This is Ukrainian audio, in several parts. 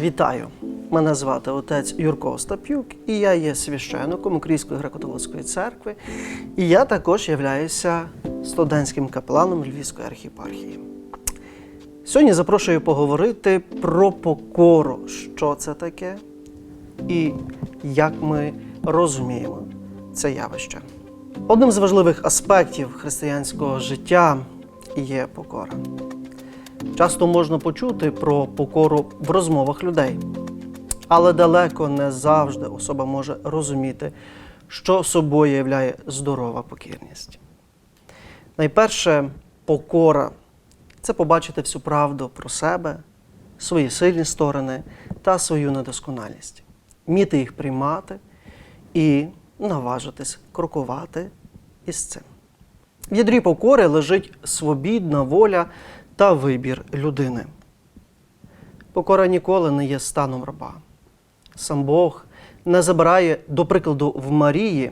Вітаю! Мене звати отець Юрко Остапюк, і я є священником Української греко-католицької церкви. І я також являюся студентським капеланом Львівської архіпархії. Сьогодні запрошую поговорити про покору, що це таке і як ми розуміємо це явище. Одним з важливих аспектів християнського життя є покора. Часто можна почути про покору в розмовах людей, але далеко не завжди особа може розуміти, що собою являє здорова покірність. Найперше, покора це побачити всю правду про себе, свої сильні сторони та свою недосконалість, вміти їх приймати і наважитись крокувати із цим. В ядрі покори лежить свобідна воля та вибір людини. Покора ніколи не є станом раба. Сам Бог не забирає, до прикладу, в Марії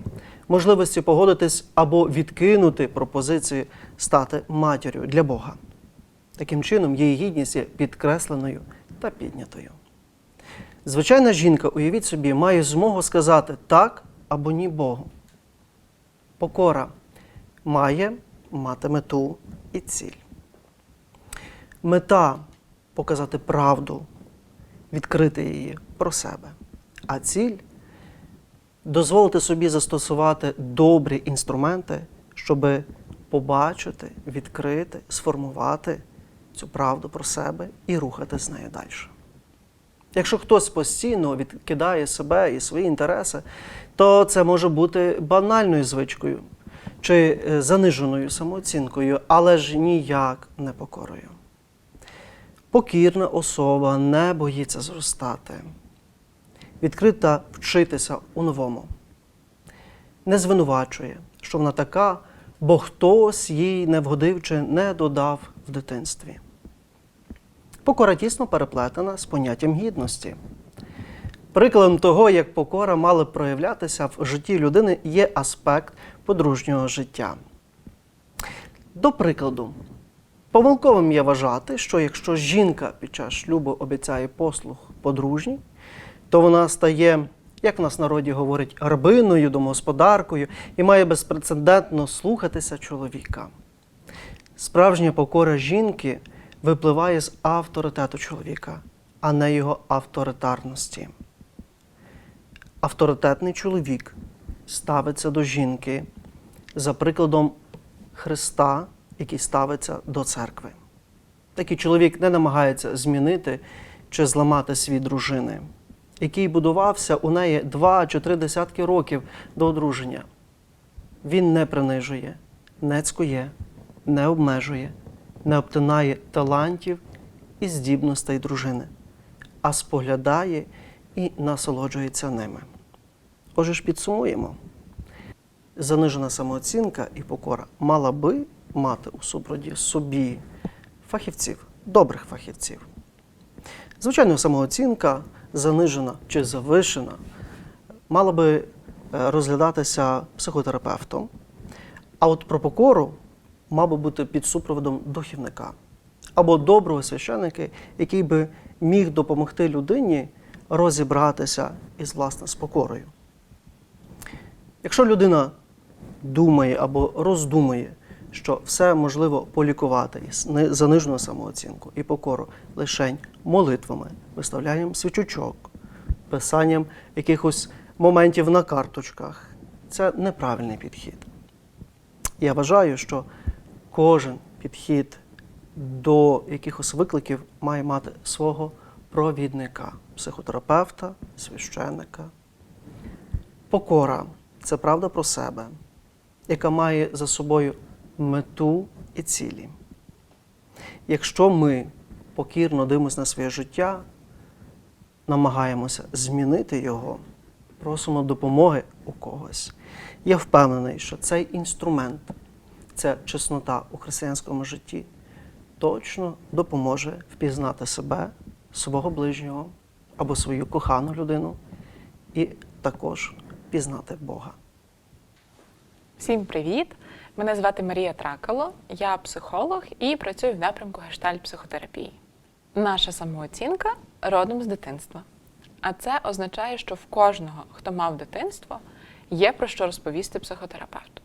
можливості погодитись або відкинути пропозицію стати матір'ю для Бога. Таким чином, її гідність є підкресленою та піднятою. Звичайна жінка, уявіть собі, має змогу сказати так або ні Богу. Покора має мати мету і ціль. Мета показати правду, відкрити її про себе. А ціль дозволити собі застосувати добрі інструменти, щоб побачити, відкрити, сформувати цю правду про себе і рухати з нею далі. Якщо хтось постійно відкидає себе і свої інтереси, то це може бути банальною звичкою чи е, заниженою самооцінкою, але ж ніяк не покорою. Покірна особа не боїться зростати, відкрита вчитися у новому, не звинувачує, що вона така, бо хтось їй не вгодив чи не додав в дитинстві. Покора тісно переплетена з поняттям гідності. Прикладом того, як покора мала проявлятися в житті людини, є аспект подружнього життя. До прикладу, помилковим є вважати, що якщо жінка під час шлюбу обіцяє послуг подружній, то вона стає, як в нас народі говорять, рабиною, домогосподаркою і має безпрецедентно слухатися чоловіка. Справжня покора жінки випливає з авторитету чоловіка, а не його авторитарності. Авторитетний чоловік ставиться до жінки за прикладом Христа, який ставиться до церкви. Такий чоловік не намагається змінити чи зламати свій дружини, який будувався у неї два чи три десятки років до одруження. Він не принижує, не цькує, не обмежує, не обтинає талантів і здібностей дружини, а споглядає і насолоджується ними. Отже ж підсумуємо. Занижена самооцінка і покора мала би мати у собі фахівців, добрих фахівців. Звичайно, самооцінка занижена чи завишена мала би е, розглядатися психотерапевтом. А от про покору мав би бути під супроводом духівника або доброго священника, який би міг допомогти людині розібратися із власне з покорою. Якщо людина думає або роздумує, що все можливо полікувати не- занижену самооцінку і покору лишень молитвами, виставлянням свічочок, писанням якихось моментів на карточках, це неправильний підхід. Я вважаю, що кожен підхід до якихось викликів має мати свого провідника, психотерапевта, священника. Покора це правда про себе, яка має за собою мету і цілі. Якщо ми покірно дивимося на своє життя, намагаємося змінити його, просимо допомоги у когось. Я впевнений, що цей інструмент, ця чеснота у християнському житті, точно допоможе впізнати себе, свого ближнього або свою кохану людину і також пізнати Бога. Всім привіт! Мене звати Марія Тракало, я психолог і працюю в напрямку гештальт психотерапії. Наша самооцінка родом з дитинства. А це означає, що в кожного, хто мав дитинство, є про що розповісти психотерапевту.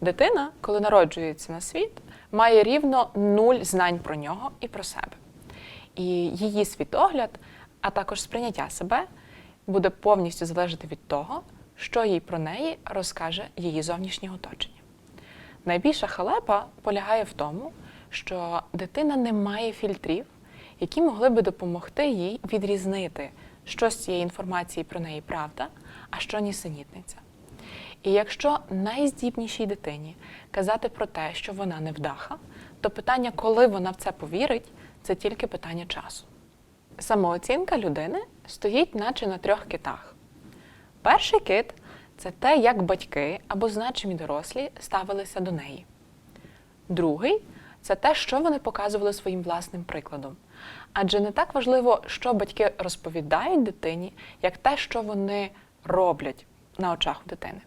Дитина, коли народжується на світ, має рівно нуль знань про нього і про себе. І її світогляд, а також сприйняття себе, буде повністю залежати від того, що їй про неї розкаже її зовнішнє оточення. Найбільша халепа полягає в тому, що дитина не має фільтрів, які могли би допомогти їй відрізнити, що з цієї інформації про неї правда, а що нісенітниця. І якщо найздібнішій дитині казати про те, що вона невдаха, то питання, коли вона в це повірить, це тільки питання часу. Самооцінка людини стоїть наче на трьох китах. Перший кит це те, як батьки або значимі дорослі ставилися до неї. Другий це те, що вони показували своїм власним прикладом. Адже не так важливо, що батьки розповідають дитині, як те, що вони роблять на очах у дитини.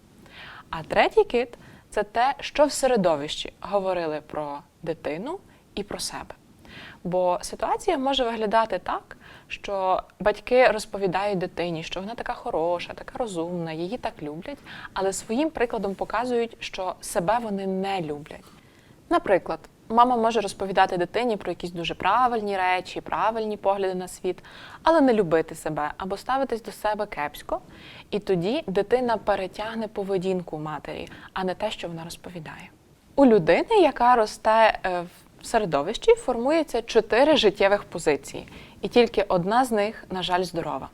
А третій кит це те, що в середовищі говорили про дитину і про себе. Бо ситуація може виглядати так, що батьки розповідають дитині, що вона така хороша, така розумна, її так люблять, але своїм прикладом показують, що себе вони не люблять. Наприклад, мама може розповідати дитині про якісь дуже правильні речі, правильні погляди на світ, але не любити себе або ставитись до себе кепсько. І тоді дитина перетягне поведінку матері, а не те, що вона розповідає. У людини, яка росте е, в середовищі, формується чотири життєвих позиції, і тільки одна з них, на жаль, здорова.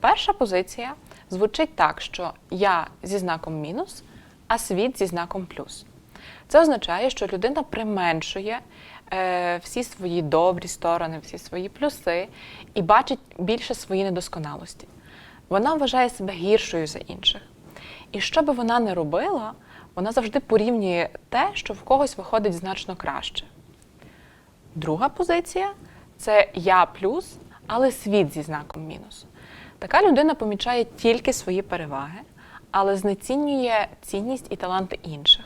Перша позиція звучить так, що я зі знаком мінус, а світ зі знаком плюс. Це означає, що людина применшує е, всі свої добрі сторони, всі свої плюси і бачить більше свої недосконалості. Вона вважає себе гіршою за інших. І що би вона не робила, вона завжди порівнює те, що в когось виходить значно краще. Друга позиція це я плюс, але світ зі знаком мінус. Така людина помічає тільки свої переваги, але знецінює цінність і таланти інших.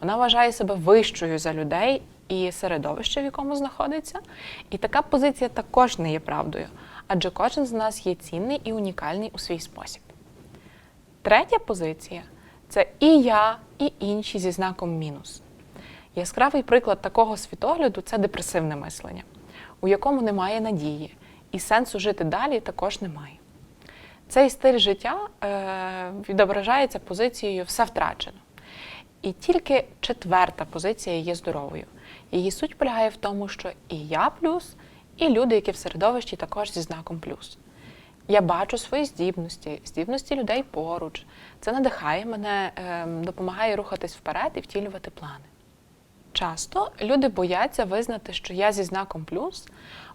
Вона вважає себе вищою за людей і середовище, в якому знаходиться. І така позиція також не є правдою, адже кожен з нас є цінний і унікальний у свій спосіб. Третя позиція це і я, і інші зі знаком мінус. Яскравий приклад такого світогляду це депресивне мислення, у якому немає надії, і сенсу жити далі також немає. Цей стиль життя е, відображається позицією все втрачено. І тільки четверта позиція є здоровою. Її суть полягає в тому, що і я плюс, і люди, які в середовищі також зі знаком плюс. Я бачу свої здібності, здібності людей поруч. Це надихає мене, ем, допомагає рухатись вперед і втілювати плани. Часто люди бояться визнати, що я зі знаком плюс,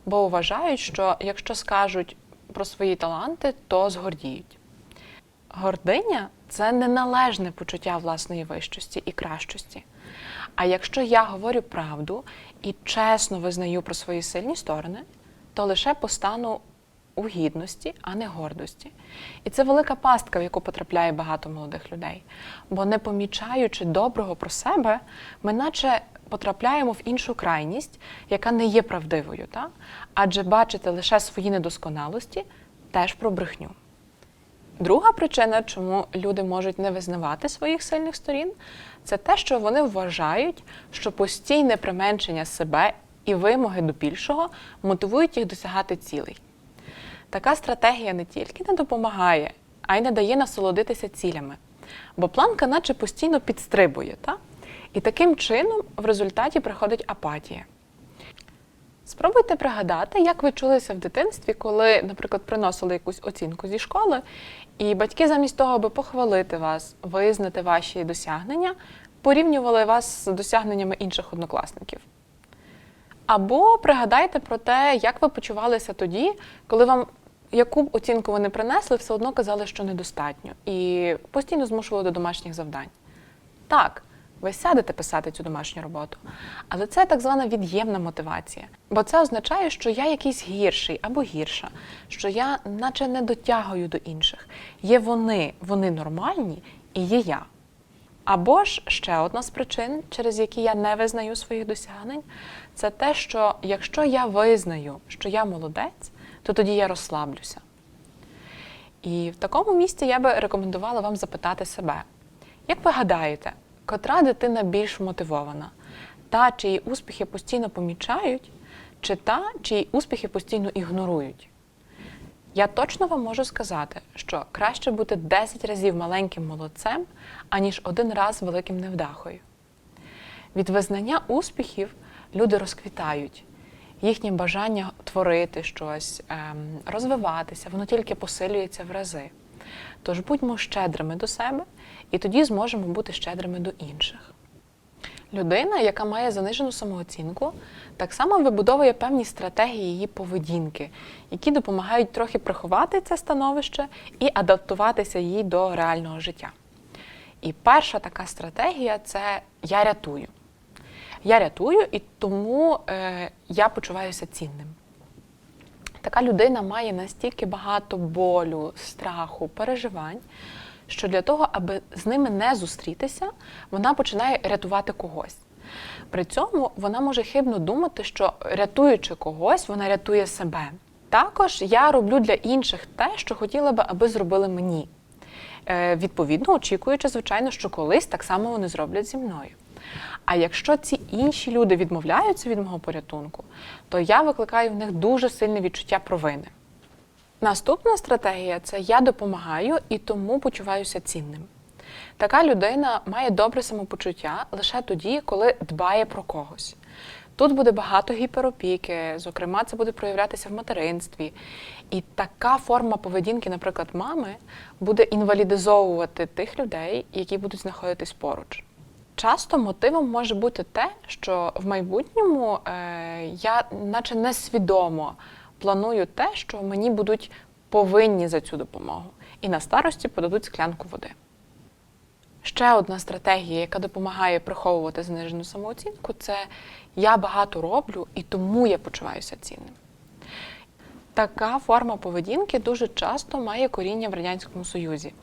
бо вважають, що якщо скажуть про свої таланти, то згордіють. Гординя це неналежне почуття власної вищості і кращості. А якщо я говорю правду і чесно визнаю про свої сильні сторони, то лише постану у гідності, а не гордості. І це велика пастка, в яку потрапляє багато молодих людей. Бо не помічаючи доброго про себе, ми наче потрапляємо в іншу крайність, яка не є правдивою. Так? Адже бачити лише свої недосконалості теж про брехню. Друга причина, чому люди можуть не визнавати своїх сильних сторін, це те, що вони вважають, що постійне применшення себе і вимоги до більшого мотивують їх досягати цілей. Така стратегія не тільки не допомагає, а й не дає насолодитися цілями, бо планка наче постійно підстрибує, та? І таким чином в результаті приходить апатія. Спробуйте пригадати, як ви чулися в дитинстві, коли, наприклад, приносили якусь оцінку зі школи, і батьки замість того, аби похвалити вас, визнати ваші досягнення, порівнювали вас з досягненнями інших однокласників. Або пригадайте про те, як ви почувалися тоді, коли вам яку б оцінку вони принесли, все одно казали, що недостатньо, і постійно змушували до домашніх завдань. Так, ви сядете писати цю домашню роботу, але це так звана від'ємна мотивація. Бо це означає, що я якийсь гірший або гірша, що я наче не дотягую до інших. Є вони, вони нормальні, і є я. Або ж ще одна з причин, через які я не визнаю своїх досягнень, це те, що якщо я визнаю, що я молодець, то тоді я розслаблюся. І в такому місці я би рекомендувала вам запитати себе, як ви гадаєте, котра дитина більш мотивована? Та, чиї успіхи постійно помічають, чи та, чиї успіхи постійно ігнорують? Я точно вам можу сказати, що краще бути 10 разів маленьким молодцем, аніж один раз великим невдахою. Від визнання успіхів люди розквітають. Їхнє бажання творити щось, ем, розвиватися, воно тільки посилюється в рази. Тож будьмо щедрими до себе, і тоді зможемо бути щедрими до інших. Людина, яка має занижену самооцінку, так само вибудовує певні стратегії її поведінки, які допомагають трохи приховати це становище і адаптуватися їй до реального життя. І перша така стратегія це я рятую. Я рятую, і тому е, я почуваюся цінним. Така людина має настільки багато болю, страху, переживань, що для того, аби з ними не зустрітися, вона починає рятувати когось. При цьому вона може хибно думати, що рятуючи когось, вона рятує себе. Також я роблю для інших те, що хотіла би, аби зробили мені. Е, відповідно, очікуючи, звичайно, що колись так само вони зроблять зі мною. А якщо ці інші люди відмовляються від мого порятунку, то я викликаю в них дуже сильне відчуття провини. Наступна стратегія це я допомагаю і тому почуваюся цінним. Така людина має добре самопочуття лише тоді, коли дбає про когось. Тут буде багато гіперопіки, зокрема, це буде проявлятися в материнстві. І така форма поведінки, наприклад, мами, буде інвалідизовувати тих людей, які будуть знаходитись поруч. Часто мотивом може бути те, що в майбутньому е, я, наче несвідомо, планую те, що мені будуть повинні за цю допомогу, і на старості подадуть склянку води. Ще одна стратегія, яка допомагає приховувати знижену самооцінку, це я багато роблю і тому я почуваюся цінним. Така форма поведінки дуже часто має коріння в Радянському Союзі,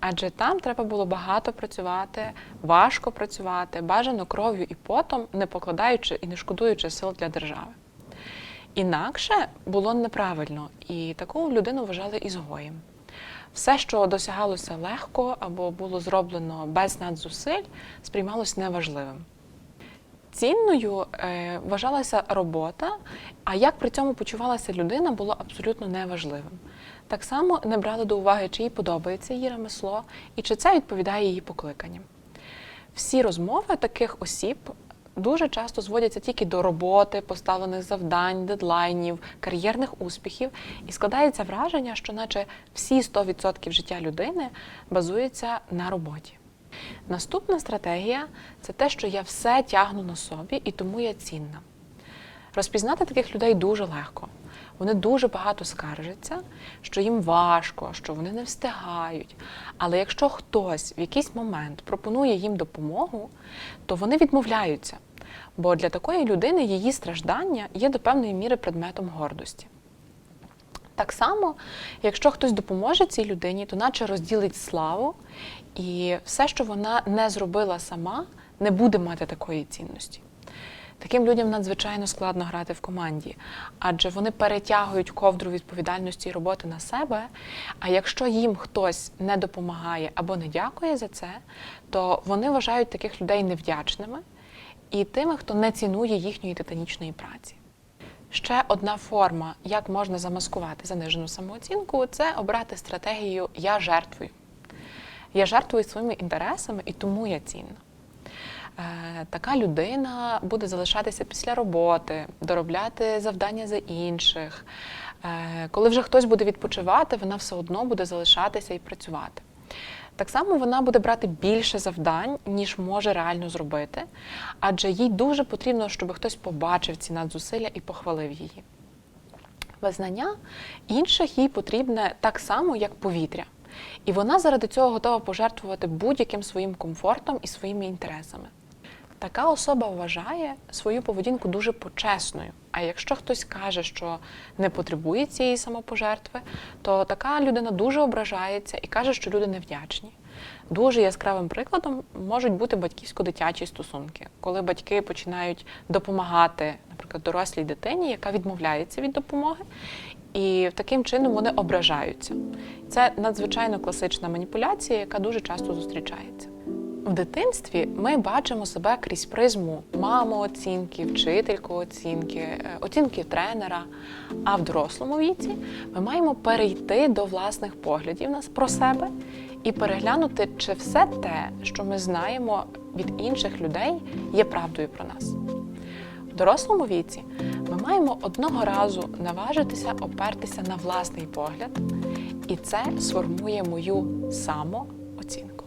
адже там треба було багато працювати, важко працювати, бажано кров'ю і потом, не покладаючи і не шкодуючи сил для держави. Інакше було неправильно, і таку людину вважали ізгоєм. Все, що досягалося легко або було зроблено без надзусиль, сприймалось неважливим. Цінною е, вважалася робота, а як при цьому почувалася людина, було абсолютно неважливим. Так само не брали до уваги, чи їй подобається її ремесло і чи це відповідає її покликанням. Всі розмови таких осіб дуже часто зводяться тільки до роботи, поставлених завдань, дедлайнів, кар'єрних успіхів, і складається враження, що наче всі 100% життя людини базується на роботі. Наступна стратегія це те, що я все тягну на собі і тому я цінна. Розпізнати таких людей дуже легко. Вони дуже багато скаржаться, що їм важко, що вони не встигають. Але якщо хтось в якийсь момент пропонує їм допомогу, то вони відмовляються. Бо для такої людини її страждання є до певної міри предметом гордості. Так само, якщо хтось допоможе цій людині, то наче розділить славу, і все, що вона не зробила сама, не буде мати такої цінності. Таким людям надзвичайно складно грати в команді, адже вони перетягують ковдру відповідальності і роботи на себе. А якщо їм хтось не допомагає або не дякує за це, то вони вважають таких людей невдячними і тими, хто не цінує їхньої титанічної праці. Ще одна форма, як можна замаскувати занижену самооцінку, це обрати стратегію Я жертвую. Я жертвую своїми інтересами і тому я цінна. Е, Така людина буде залишатися після роботи, доробляти завдання за інших. Е, Коли вже хтось буде відпочивати, вона все одно буде залишатися і працювати. Так само вона буде брати більше завдань, ніж може реально зробити, адже їй дуже потрібно, щоб хтось побачив ці надзусилля і похвалив її. Визнання інших їй потрібне так само, як повітря. І вона заради цього готова пожертвувати будь-яким своїм комфортом і своїми інтересами. Така особа вважає свою поведінку дуже почесною. А якщо хтось каже, що не потребує цієї самопожертви, то така людина дуже ображається і каже, що люди невдячні. Дуже яскравим прикладом можуть бути батьківсько-дитячі стосунки, коли батьки починають допомагати, наприклад, дорослій дитині, яка відмовляється від допомоги, і таким чином вони ображаються. Це надзвичайно класична маніпуляція, яка дуже часто зустрічається. В дитинстві ми бачимо себе крізь призму мами оцінки, вчительку оцінки, е, оцінки тренера. А в дорослому віці ми маємо перейти до власних поглядів нас про себе і переглянути, чи все те, що ми знаємо від інших людей, є правдою про нас. В дорослому віці ми маємо одного разу наважитися опертися на власний погляд, і це сформує мою самооцінку.